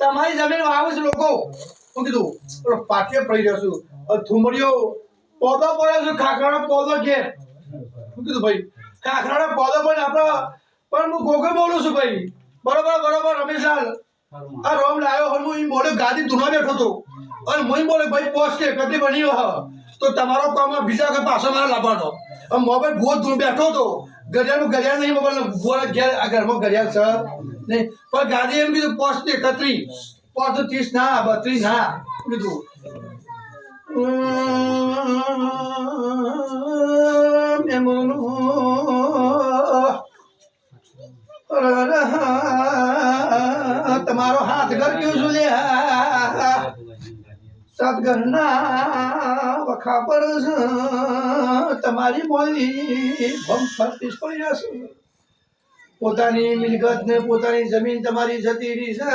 તમારી જમીન વાવે છે લોકો. શું કીધું? પેલો પાટીએ પડી રહ્યો હવે પોદો પડ્યો છું. ખાખરાનો પોદો ઘેર. શું કીધું ભાઈ? ખાખરાનો પોદો પણ આપણો પણ હું ગોગો બોલું છું ભાઈ. બરોબર બરોબર, રમેશલાલ. આ રોમ લાવ્યો હોય, હું બોલે ગાદી ધૂણા બેઠો હતો. અને હું બોલે ભાઈ કે કદી બન્યો હ. તો તમારો કામ બીજા કે પાછો મારા લાવવાનો મોબાઈલ ભૂવો ધૂણ બેઠો હતો. ગરિયાનું ગરિયા નહીં, મોબાઈલ ભૂવા ઘેર ઘરમાં ગરિયા છે. નહીં. પણ ગાદી એમ કીધું, પોસ્ટ ને એકત્રીસ પોસ્ટ ત્રીસ ના, બત્રીસ ના. કીધું. તમારો હાથ ઘર કયું છું? લે સદગરના વખા પર તમારી બોલી ભમ ફરતી પડી જશે પોતાની મિલકત ને પોતાની જમીન તમારી જતી રહી છે.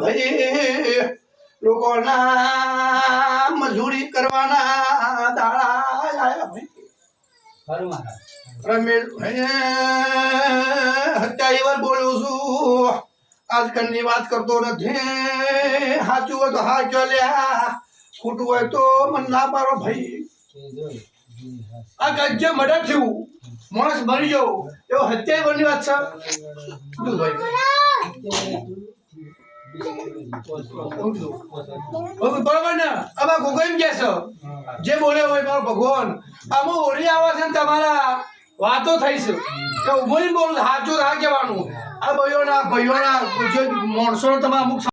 ભાઈ લોકોના મજૂરી કરવાના દાડા આયા ભાઈ. રમેશભાઈ હત્યા બોલું છું. આજકાલની વાત કરતો નથી. સાચું હોય તો હા ચાલ્યા. ખોટું હોય તો મને ના પાડો ભાઈ. આ ગજ્જે મર્ડર થયું માણસ મરી ગયો. એવો હત્યા વરની વાત છે. બરોબર ને? હવે ગોગોઈ કહે છે. જે બોલે હોય મારો ભગવાન. આમાં ઓળી આવે છે તમારા વાતો થઈ છે. કે ઊભો બોલું સાચું હા કહેવાનું. આ ભાઈઓના ભાઈઓના માણસો તમારા અમુક